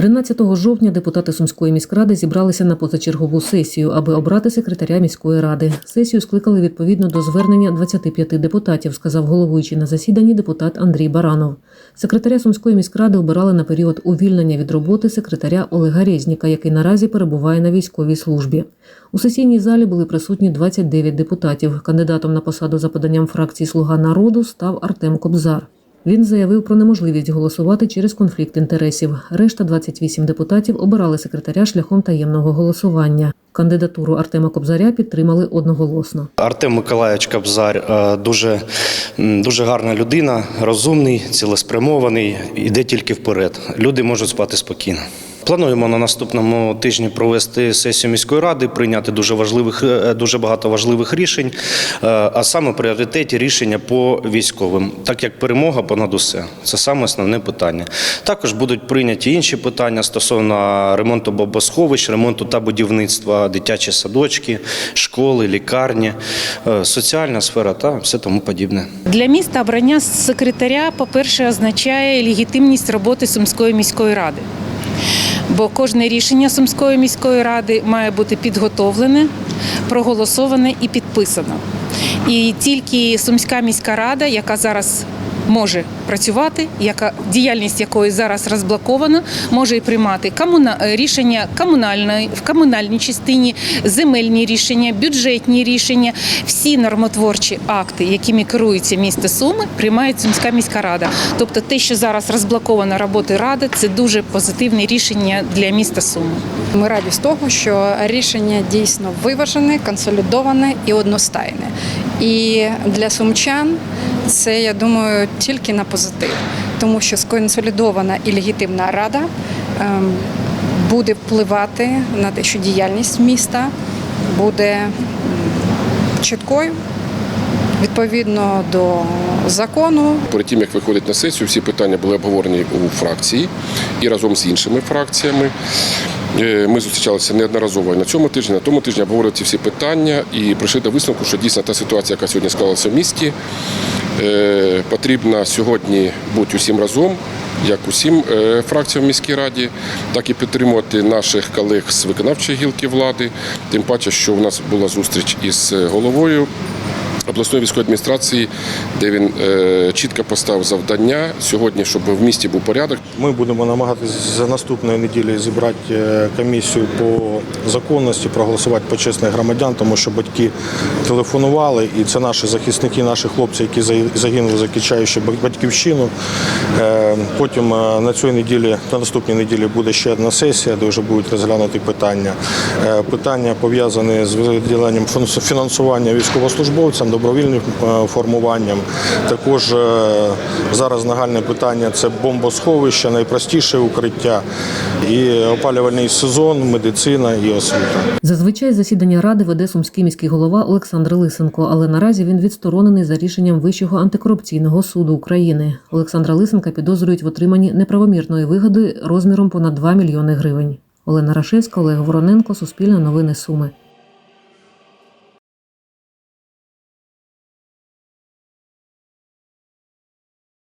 13 жовтня депутати Сумської міськради зібралися на позачергову сесію, аби обрати секретаря міської ради. Сесію скликали відповідно до звернення 25 депутатів, сказав головуючий на засіданні депутат Андрій Баранов. Секретаря Сумської міськради обирали на період увільнення від роботи секретаря Олега Резніка, який наразі перебуває на військовій службі. У сесійній залі були присутні 29 депутатів. Кандидатом на посаду за поданням фракції Слуга народу став Артем Кобзар. Він заявив про неможливість голосувати через конфлікт інтересів. Решта 28 депутатів обирали секретаря шляхом таємного голосування. Кандидатуру Артема Кобзаря підтримали одноголосно. Артем Миколаївич Кобзар е, дуже, дуже гарна людина, розумний, цілеспрямований, іде тільки вперед. Люди можуть спати спокійно. Плануємо на наступному тижні провести сесію міської ради, прийняти дуже важливих, е, дуже багато важливих рішень, е, а саме пріоритеті рішення по військовим, так як перемога понад усе. Це саме основне питання. Також будуть прийняті інші питання стосовно ремонту бомбосховищ, ремонту та будівництва, дитячі садочки, школи, лікарні, е, соціальна сфера та все тому подібне. Для міста обрання секретаря, по-перше, означає легітимність роботи Сумської міської ради. Бо кожне рішення Сумської міської ради має бути підготовлене, проголосоване і підписано. І тільки Сумська міська рада, яка зараз може працювати, яка діяльність якої зараз розблокована, може і приймати комуна... рішення комунальної в комунальній частині, земельні рішення, бюджетні рішення, всі нормотворчі акти, якими керується місто Суми, приймає Сумська міська рада. Тобто, те, що зараз розблоковано роботи ради, це дуже позитивне рішення для міста Суми. Ми раді з того, що рішення дійсно виважене, консолідоване і одностайне. І для сумчан це, я думаю, тільки на позитив, тому що сконсолідована і легітимна рада ем, буде впливати на те, що діяльність міста буде чіткою відповідно до закону, Перед тим як виходить на сесію, всі питання були обговорені у фракції і разом з іншими фракціями. Е, Ми зустрічалися неодноразово і на цьому тижні, на тому тижні обговорили ці всі питання і прийшли до висновку, що дійсно та ситуація, яка сьогодні склалася в місті, е, потрібна сьогодні бути усім разом, як усім е, фракціям в міській раді, так і підтримувати наших колег з виконавчої гілки влади. Тим паче, що у нас була зустріч із головою обласної військової адміністрації, де він е, чітко поставив завдання сьогодні, щоб в місті був порядок. Ми будемо намагатися за наступної неділі зібрати е, комісію по законності, проголосувати почесних громадян, тому що батьки телефонували, і це наші захисники, наші хлопці, які загинули, захищаючи бат- батьківщину. Е, Потім на цій неділі, на наступній неділі буде ще одна сесія, де вже будуть розглянуті питання. Питання пов'язані з виділенням фінансування військовослужбовцям, добровільним е, формуванням. Також е, зараз нагальне питання це бомбосховище, найпростіше укриття, і опалювальний сезон, медицина і освіта. Зазвичай засідання ради веде сумський міський голова Олександр Лисенко, але наразі він відсторонений за рішенням Вищого антикорупційного суду України. Олександра Лисенка підозрюють в отриманні неправомірної вигоди розміром понад 2 мільйони гривень. Олена Рашевська, Олег Вороненко, Суспільне новини Суми.